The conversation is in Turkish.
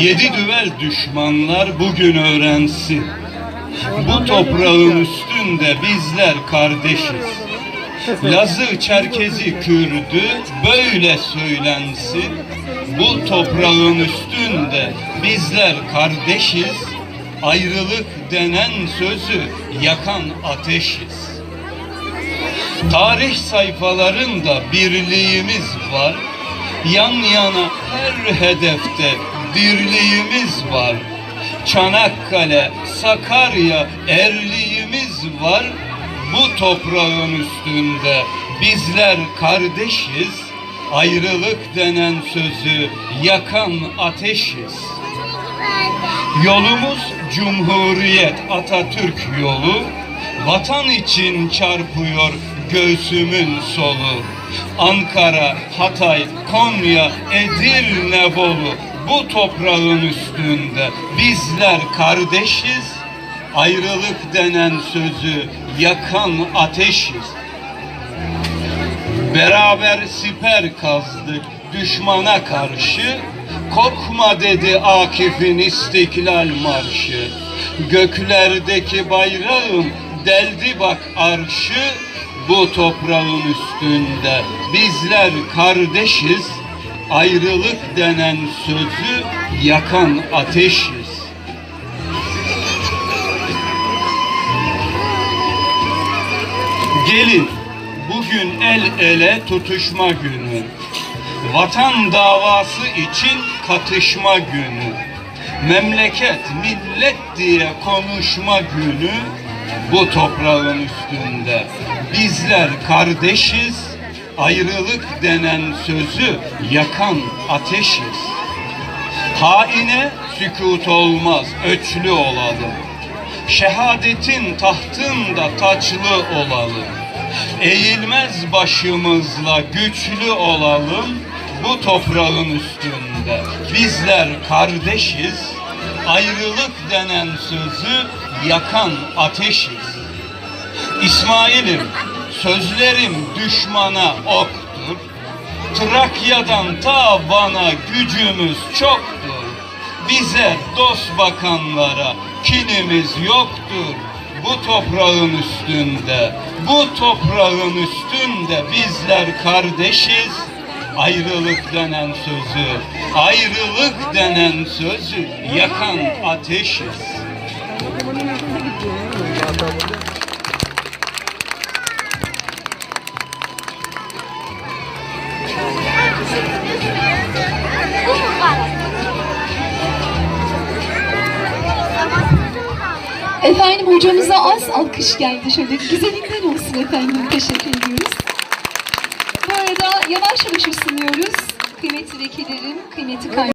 Yedi düvel düşmanlar bugün öğrensin. Bu toprağın üstünde bizler kardeşiz. Lazı, Çerkezi, Kürdü böyle söylensin. Bu toprağın üstünde bizler kardeşiz. Ayrılık denen sözü yakan ateşiz. Tarih sayfalarında birliğimiz var. Yan yana her hedefte dirliğimiz var. Çanakkale, Sakarya erliğimiz var. Bu toprağın üstünde bizler kardeşiz. Ayrılık denen sözü yakan ateşiz. Yolumuz Cumhuriyet Atatürk yolu. Vatan için çarpıyor göğsümün solu. Ankara, Hatay, Konya, Edirne, Bolu. Bu toprağın üstünde bizler kardeşiz. Ayrılık denen sözü yakan ateşiz. Beraber siper kazdık düşmana karşı. Korkma dedi Akif'in istiklal marşı. Göklerdeki bayrağım deldi bak arşı. Bu toprağın üstünde bizler kardeşiz. Ayrılık denen sözü yakan ateşiz. Gelin bugün el ele tutuşma günü. Vatan davası için katışma günü. Memleket, millet diye konuşma günü. Bu toprağın üstünde bizler kardeşiz. Ayrılık denen sözü yakan ateşiz. Haine sükut olmaz, öçlü olalım. Şehadetin tahtında taçlı olalım. Eğilmez başımızla güçlü olalım. Bu toprağın üstünde bizler kardeşiz. Ayrılık denen sözü yakan ateşiz. İsmail'im sözlerim düşmana oktur. Trakya'dan ta bana gücümüz çoktur. Bize dost bakanlara kinimiz yoktur. Bu toprağın üstünde, bu toprağın üstünde bizler kardeşiz. Ayrılık denen sözü, ayrılık denen sözü yakan ateşiz. Efendim hocamıza az alkış geldi şöyle güzelinden olsun efendim teşekkür ediyoruz. Arada yavaş yavaş ısınıyoruz. Kıymetli vekillerim, kıymetli